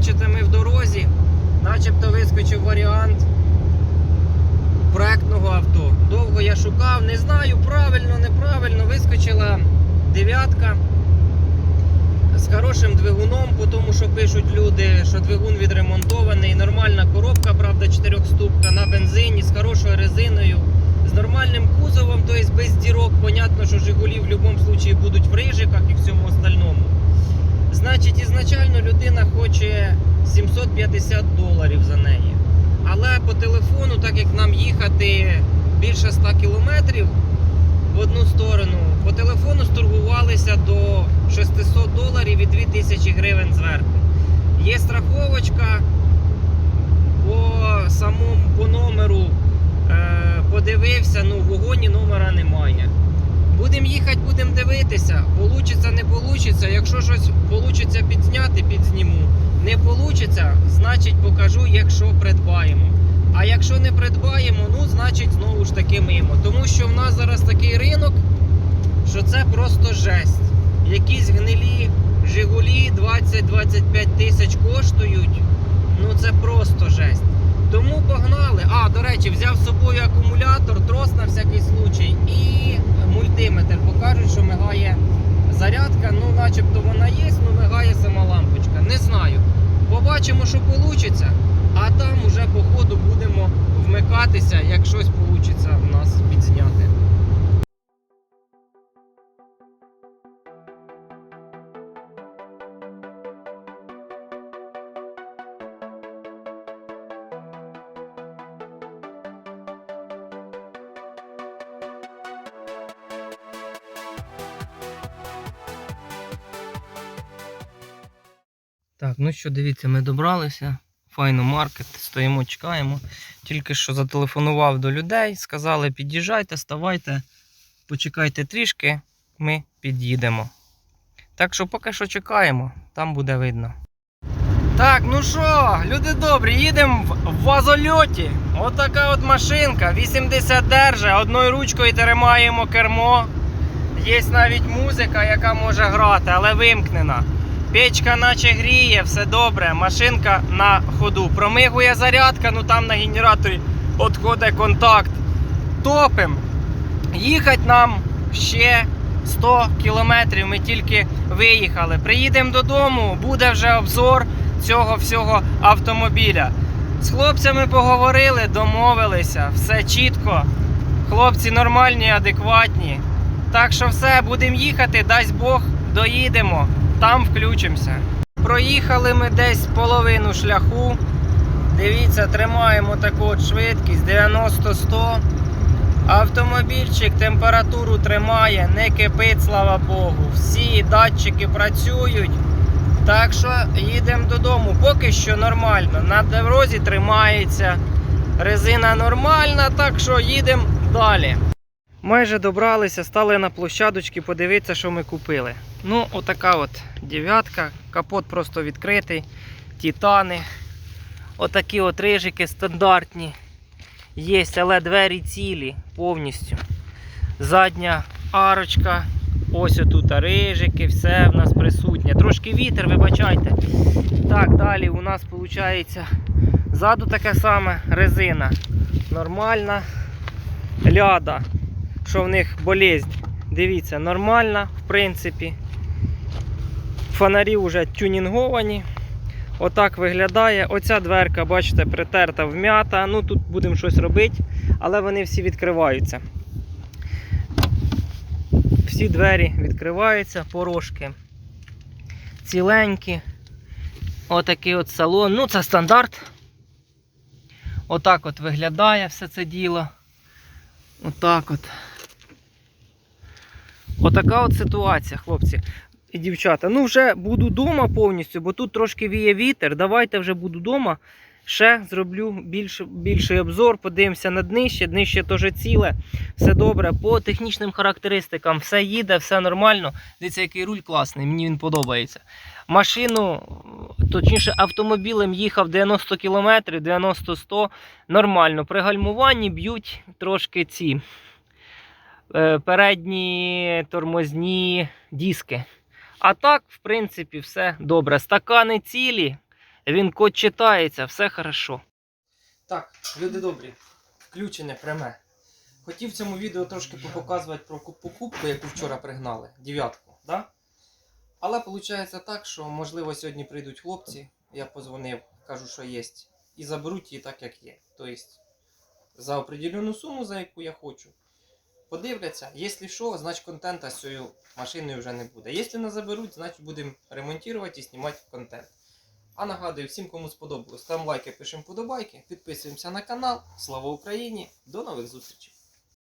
бачите, ми в дорозі. Начебто вискочив варіант проектного авто. Довго я шукав, не знаю, правильно, неправильно. Вискочила дев'ятка з хорошим двигуном, тому що пишуть люди, що двигун відремонтований, нормальна коробка, правда, чотирьохступка на бензині з хорошою резиною, з нормальним кузовом, тобто без дірок. Понятно, що Жигулі в будь-якому випадку будуть в рижиках і всьому. Значить, ізначально людина хоче 750 доларів за неї. Але по телефону, так як нам їхати більше 100 кілометрів в одну сторону, по телефону сторгувалися до 600 доларів і 2000 гривень зверху. Є страховочка по самому по номеру. Е, подивився, ну в вагоні номера немає. Будемо їхати, будемо дивитися. Получиться, не получиться. Якщо щось получиться підзняти, підзніму. Не получиться, значить покажу, якщо придбаємо. А якщо не придбаємо, ну значить знову ж таки мимо. Тому що в нас зараз такий ринок, що це просто жесть. Якісь гнилі Жигулі 20-25 тисяч коштують. Ну це просто жесть. Тому погнали. А, до речі, взяв з собою акумулятор, мигає зарядка. Ну, начебто вона є, але мигає сама лампочка. Не знаю. Побачимо, що вийде. А там уже по ходу будемо вмикатися, як щось вийде в нас Так, ну що, дивіться, ми добралися. Файно маркет, стоїмо, чекаємо. Тільки що зателефонував до людей, сказали, під'їжджайте, ставайте, почекайте трішки, ми під'їдемо. Так що поки що чекаємо, там буде видно. Так, ну що, люди добрі, їдемо в, вазольоті. Отака от машинка, 80 держа, одною ручкою тримаємо кермо. Є навіть музика, яка може грати, але вимкнена. Печка наче гріє, все добре, машинка на ходу. Промигує зарядка, ну там на генераторі відходить контакт. Топим. Їхати нам ще 100 кілометрів. Ми тільки виїхали. Приїдемо додому, буде вже обзор цього всього автомобіля. З хлопцями поговорили, домовилися, все чітко. Хлопці нормальні, адекватні. Так що все, будемо їхати, дасть Бог, доїдемо там включимося. Проїхали ми десь половину шляху. Дивіться, тримаємо таку от швидкість 90-100. Автомобільчик температуру тримає, не кипить, слава Богу. Всі датчики працюють. Так що їдемо додому. Поки що нормально. На дорозі тримається. Резина нормальна, так що їдемо далі. Майже добралися, стали на площадочки, подивитися, що ми купили. Ну, отака от дев'ятка, капот просто відкритий, титани. Отакі от рижики стандартні. Є, але двері цілі повністю. Задня арочка. Ось отут рижики, все в нас присутнє. Трошки вітер, вибачайте. Так, далі у нас виходить ззаду таке саме резина. Нормальна ляда що в них болезнь. Дивіться, нормальна, в принципі. Фонарі вже тюнінговані. Отак виглядає. Оця дверка, бачите, притерта вм'ята. Ну тут будемо щось робити, але вони всі відкриваються. Всі двері відкриваються, порожки ціленькі. Отакий от салон. Ну, це стандарт. Отак от виглядає все це діло. Отак от. Отака от ситуація, хлопці і дівчата. Ну, вже буду вдома повністю, бо тут трошки віє вітер. Давайте вже буду вдома. Ще зроблю більш, більший обзор, подивимося на днище. Днище теж ціле, все добре. По технічним характеристикам все їде, все нормально. Дивіться, який руль класний, мені він подобається. Машину, точніше, автомобілем їхав 90 км, 90-100 нормально. При гальмуванні б'ють трошки ці передні тормозні диски. А так, в принципі, все добре. Стакани цілі, він код читається, все хорошо. Так, люди добрі, включене пряме. Хотів в цьому відео трошки показувати про покупку, яку вчора пригнали, дев'ятку, да? Але виходить так, що можливо сьогодні прийдуть хлопці, я позвонив, кажу, що є, і заберуть її так, як є. Тобто за определену суму, за яку я хочу. Подивляться, якщо що, значить контента з цією машиною вже не буде. Якщо не заберуть, значить будемо ремонтувати і знімати контент. А нагадую, всім, кому сподобалось, ставимо лайки, пишемо подобайки, підписуємося на канал. Слава Україні! До нових зустрічей!